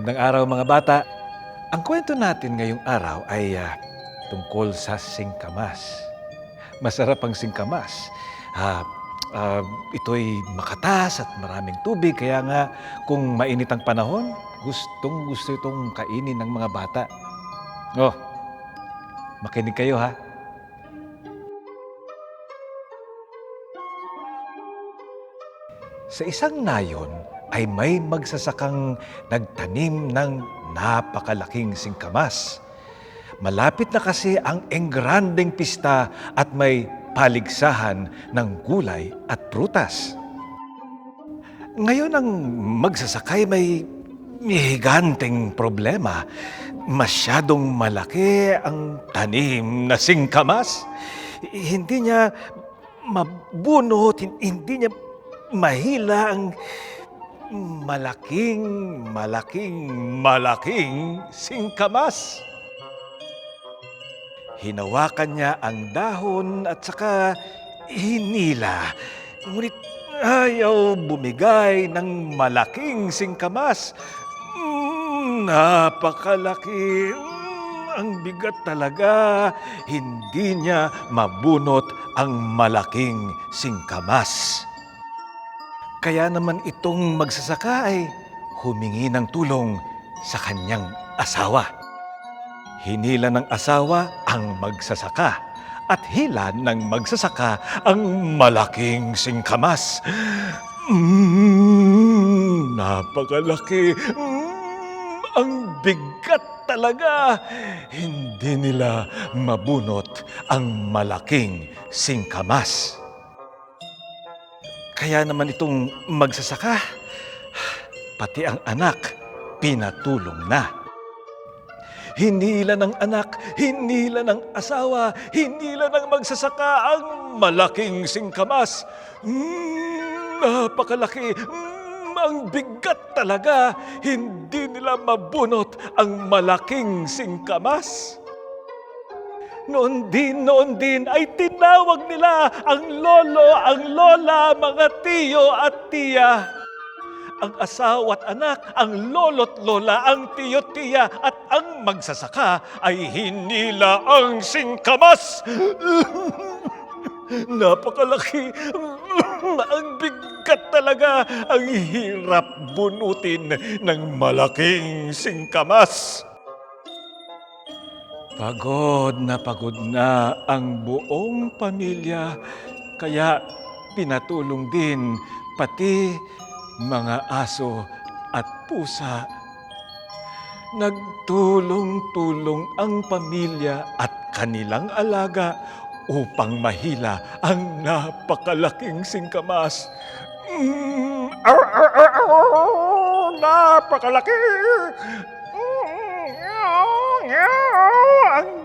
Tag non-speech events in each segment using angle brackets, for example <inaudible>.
Magandang araw mga bata. Ang kwento natin ngayong araw ay ah, tungkol sa singkamas. Masarap ang singkamas. Ah, ah, ito'y makatas at maraming tubig kaya nga kung mainit ang panahon, gustong gusto itong kainin ng mga bata. Oh, makinig kayo ha. Sa isang nayon ay may magsasakang nagtanim ng napakalaking singkamas. Malapit na kasi ang engrandeng pista at may paligsahan ng gulay at prutas. Ngayon ang magsasakay may higanteng problema. Masyadong malaki ang tanim na singkamas. Hindi niya mabunot, hin- hindi niya mahila ang malaking, malaking, malaking singkamas. Hinawakan niya ang dahon at saka hinila. Ngunit ayaw bumigay ng malaking singkamas. Mm, napakalaki. Mm, ang bigat talaga. Hindi niya mabunot ang malaking singkamas. Kaya naman itong magsasaka ay humingi ng tulong sa kanyang asawa. Hinila ng asawa ang magsasaka at hila ng magsasaka ang malaking singkamas. Mm, napakalaki. Mm, ang bigat talaga. Hindi nila mabunot ang malaking singkamas. Kaya naman itong magsasaka, pati ang anak, pinatulong na. Hinila ng anak, hinila ng asawa, hinila ng magsasaka ang malaking singkamas. Mm, napakalaki, mm, ang bigat talaga. Hindi nila mabunot ang malaking singkamas. Noon din, noon din ay tinawag nila ang lolo, ang lola, mga tiyo at tiya. Ang asawa at anak, ang lolo't lola, ang tiyo tiya at ang magsasaka ay hinila ang singkamas. <laughs> Napakalaki. <laughs> ang bigat talaga. Ang hirap bunutin ng malaking singkamas. Pagod na pagod na ang buong pamilya, kaya pinatulong din pati mga aso at pusa. Nagtulong-tulong ang pamilya at kanilang alaga upang mahila ang napakalaking singkamas. Mm, ar, ar, ar, ar, napakalaki!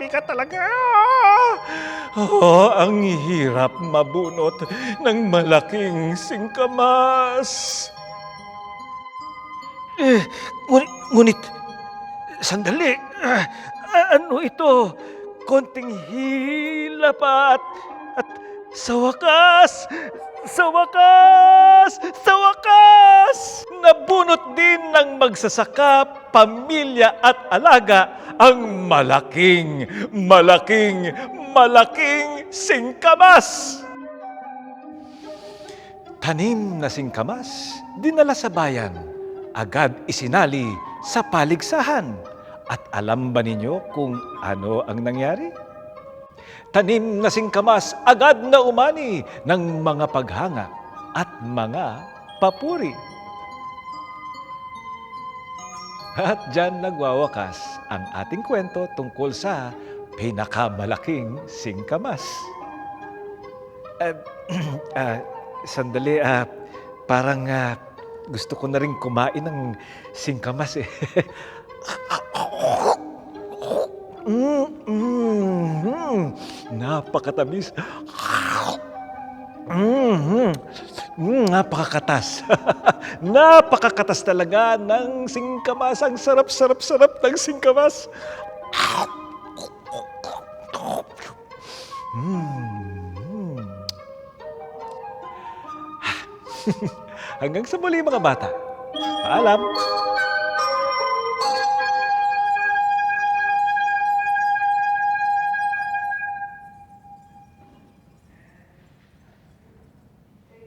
Ang bigat talaga! Oh, ang hirap mabunot ng malaking singkamas. Eh, ngunit, ngunit, sandali. Ah, ano ito? Konting hila pa at, at sa wakas, sa wakas, sa wakas! Nabunot din ng magsasaka, pamilya at alaga ang malaking, malaking, malaking singkamas. Tanim na singkamas, dinala sa bayan, agad isinali sa paligsahan. At alam ba ninyo kung ano ang nangyari? Tanim na singkamas agad na umani ng mga paghanga at mga papuri. At dyan nagwawakas ang ating kwento tungkol sa pinakamalaking singkamas. Uh, <clears throat> ah, sandali, ah, parang ah, gusto ko na rin kumain ng singkamas eh. <laughs> mm, mm, napakatamis. Mm, mm, napakakatas. <laughs> napakakatas talaga ng singkamas. Ang sarap-sarap-sarap ng singkamas. Mm. <laughs> Hanggang sa muli mga bata. Paalam.